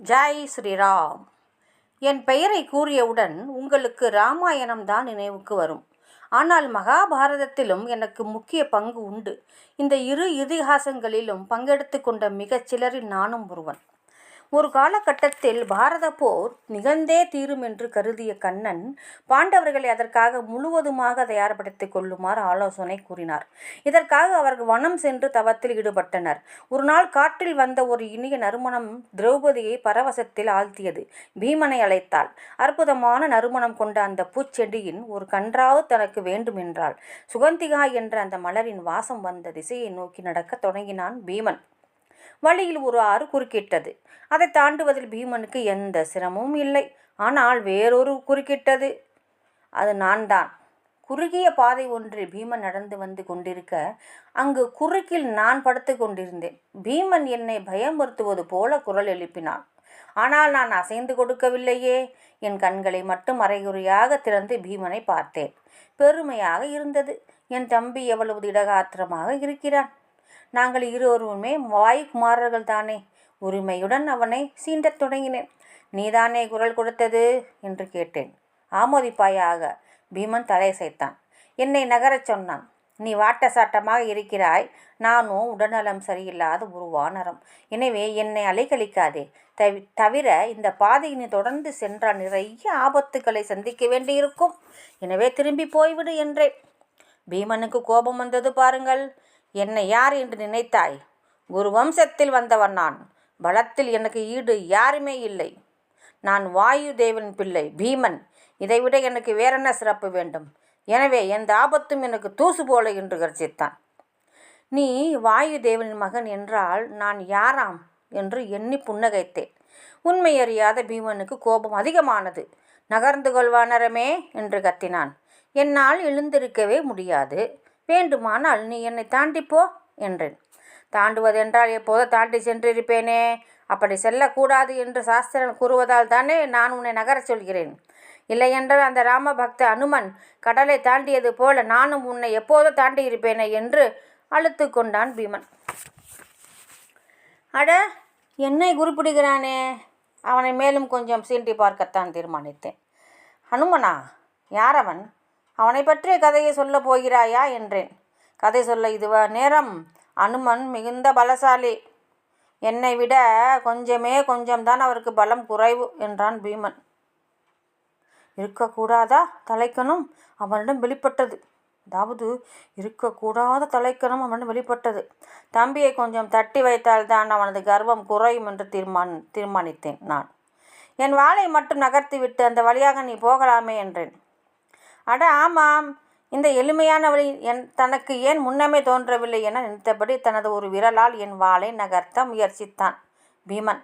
Joy Sriram. என் பெயரை கூறியவுடன் உங்களுக்கு ராமாயணம் தான் நினைவுக்கு வரும். ஆனால் மகாபாரதத்திலும் எனக்கு முக்கிய பங்கு உண்டு. இந்த இரு இதிகாசங்களிலும் பங்கெடுத்து கொண்ட மிகச் சிலரில் நானும் ஒருவன். ஒரு காலகட்டத்தில் பாரத போர் நிகழ்ந்தே தீரும் என்று கருதிய கண்ணன் பாண்டவர்களை அதற்காக முழுவதுமாக தயார்படுத்திக் கொள்ளுமாறு ஆலோசனை கூறினார். இதற்காக அவர்கள் வனம் சென்று தவத்தில் ஈடுபட்டனர். ஒரு நாள் காற்றில் வந்த ஒரு இனிய நறுமணம் திரௌபதியை பரவசத்தில் ஆழ்த்தியது. பீமனை அழைத்தாள். அற்புதமான நறுமணம் கொண்ட அந்த பூச்செடியின் ஒரு கன்றாவது தனக்கு வேண்டும் என்றாள் சுகந்திகா என்ற அந்த மலரின் வாசம் வந்த திசையை நோக்கி நடக்கத் தொடங்கினான் பீமன். வழியில் ஒரு ஆறு குறுக்கிட்டது. அதை தாண்டுவதில் பீமனுக்கு எந்த சிரமமும் இல்லை. ஆனால் வேறொரு குறுக்கிட்டது. அது நான் தான் குறுகிய பாதை ஒன்றில் பீமன் நடந்து வந்து கொண்டிருக்க அங்கு குறுக்கில் நான் படுத்து கொண்டிருந்தேன். பீமன் என்னை பயமுறுத்துவது போல குரல் எழுப்பினான். ஆனால் நான் அசைந்து கொடுக்கவில்லையே. என் கண்களை மட்டும் அரைகுறையாக திறந்து பீமனை பார்த்தேன். பெருமையாக இருந்தது. என் தம்பி எவ்வளவு திடகாத்திரமாக இருக்கிறான். நாங்கள் இருவருமே வாய்க்குமாரர்கள் தானே. உரிமையுடன் அவனை சீண்டத் தொடங்கினேன். நீதானே குரல் கொடுத்தது? என்று கேட்டேன். ஆமோதிப்பாயாக. பீமன் தலையசைத்தான் என்னை நகரச் சொன்னான். நீ வாட்ட சாட்டமாக இருக்கிறாய். நானும் உடல்நலம் சரியில்லாத ஒரு வானரம். எனவே என்னை அலைக்கழிக்காதே தவி தவிர இந்த பாதையை நீ தொடர்ந்து சென்றால் நிறைய ஆபத்துக்களை சந்திக்க வேண்டியிருக்கும். எனவே திரும்பி போய்விடு என்றேன். பீமனுக்கு கோபம் வந்தது பாருங்கள். என்னை யார் என்று நினைத்தாய்? ஒரு வம்சத்தில் வந்தவன் நான். பலத்தில் எனக்கு ஈடு யாருமே இல்லை. நான் வாயு தேவன் பிள்ளை பீமன். இதைவிட எனக்கு வேறென்ன சிறப்பு வேண்டும்? எனவே எந்த ஆபத்தும் எனக்கு தூசு போல என்று கர்ஜித்தான். நீ வாயு தேவனின் மகன் என்றால் நான் யாராம்? என்று எண்ணி புன்னகைத்தேன். உண்மை அறியாத பீமனுக்கு கோபம் அதிகமானது. நகர்ந்து கொள்வானரமே! என்று கத்தினான். என்னால் எழுந்திருக்கவே முடியாது. வேண்டுமானால் நீ என்னை தாண்டிப்போ என்றேன். தாண்டுவதென்றால் எப்போதோ தாண்டி சென்றிருப்பேனே? அப்படி செல்லக்கூடாது என்று சாஸ்திரம் கூறுவதால் தானே நான் உன்னை நகரச் சொல்கிறேன். இல்லையென்றால் அந்த ராமபக்த அனுமன் கடலை தாண்டியது போல நானும் உன்னை எப்போதோ தாண்டி இருப்பேனே என்று அழுத்து கொண்டான் பீமன். அட என்னை குறிப்பிடுகிறானே? அவனை மேலும் கொஞ்சம் சீண்டி பார்க்கத்தான் தீர்மானித்தேன். ஹனுமனா யார் அவன்? அவனை பற்றிய கதையை சொல்லப் போகிறாயா என்றேன். கதை சொல்ல இதுவா? நேரம். அனுமன் மிகுந்த பலசாலி. என்னை விட கொஞ்சமே கொஞ்சம்தான் அவருக்கு பலம் குறைவு என்றான் பீமன். இருக்கக்கூடாதா தலைக்கணும்? அவனிடம் வெளிப்பட்டது. அதாவது இருக்கக்கூடாத தலைக்கணும் அவனிடம் வெளிப்பட்டது. தம்பியை கொஞ்சம் தட்டி வைத்தால்தான் அவனது கர்வம் குறையும் என்று தீர்மான் தீர்மானித்தேன் நான். என் வாளை மட்டும் நகர்த்திவிட்டு அந்த வழியாக நீ போகலாமே என்றேன். அட ஆமாம். இந்த எளிமையானவளை என் தனக்கு ஏன் முன்னமே தோன்றவில்லை என நினைத்தபடி தனது ஒரு விரலால் என் வாளை நகர்த்த முயற்சித்தான். பீமன்.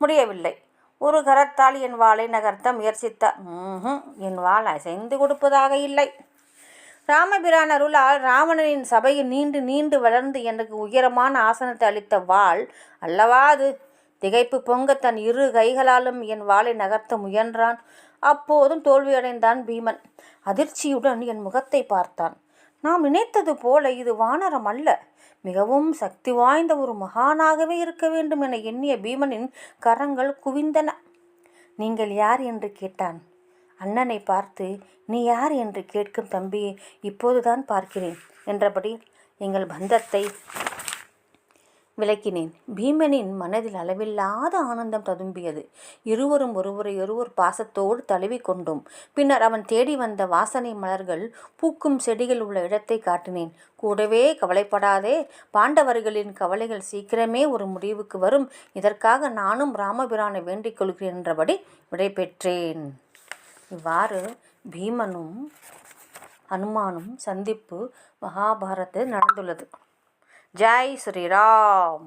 முடியவில்லை. ஒரு கரத்தால் என் வாளை நகர்த்த முயற்சித்தான் ம்ஹும், என் வாள் அசைந்து கொடுப்பதாக இல்லை. ராமபிரான் அருளால் ராவணனின் சபையில் நீண்டு நீண்டு வளர்ந்து எனக்கு உயரமான ஆசனத்தை அளித்த வாள் அல்லவா அது? திகைப்பு பொங்க தன் இரு கைகளாலும் என் வாளை நகர்த்த முயன்றான். அப்போதும் தோல்வியடைந்தான் பீமன். அதிர்ச்சியுடன் என் முகத்தை பார்த்தான். நாம் நினைத்தது போல இது வானரம் அல்ல. மிகவும் சக்தி வாய்ந்த ஒரு மகானாகவே இருக்க வேண்டும் என எண்ணிய பீமனின் கரங்கள் குவிந்தன. நீங்கள் யார்? என்று கேட்டான். அண்ணனை பார்த்து நீ யார்? என்று கேட்கும் தம்பி இப்போதுதான் பார்க்கிறேன் என்றபடி எங்கள் பந்தத்தை விளக்கினேன். பீமனின் மனதில் அளவில்லாத ஆனந்தம் ததும்பியது. இருவரும் ஒருவரை ஒருவர் பாசத்தோடு தழுவி கொண்டோம். பின்னர் அவன் தேடி வந்த வாசனை மலர்கள் பூக்கும் செடிகள் உள்ள இடத்தை காட்டினேன். கூடவே கவலைப்படாதே பாண்டவர்களின் கவலைகள் சீக்கிரமே ஒரு முடிவுக்கு வரும். இதற்காக நானும் ராமபிரானை வேண்டிக் கொள்கிறேன் என்றபடி விடைபெற்றேன். இவ்வாறு பீமனும் ஹனுமானும் சந்திப்பு மகாபாரத்தில் நடந்துள்ளது. ஜெய் ஸ்ரீராம்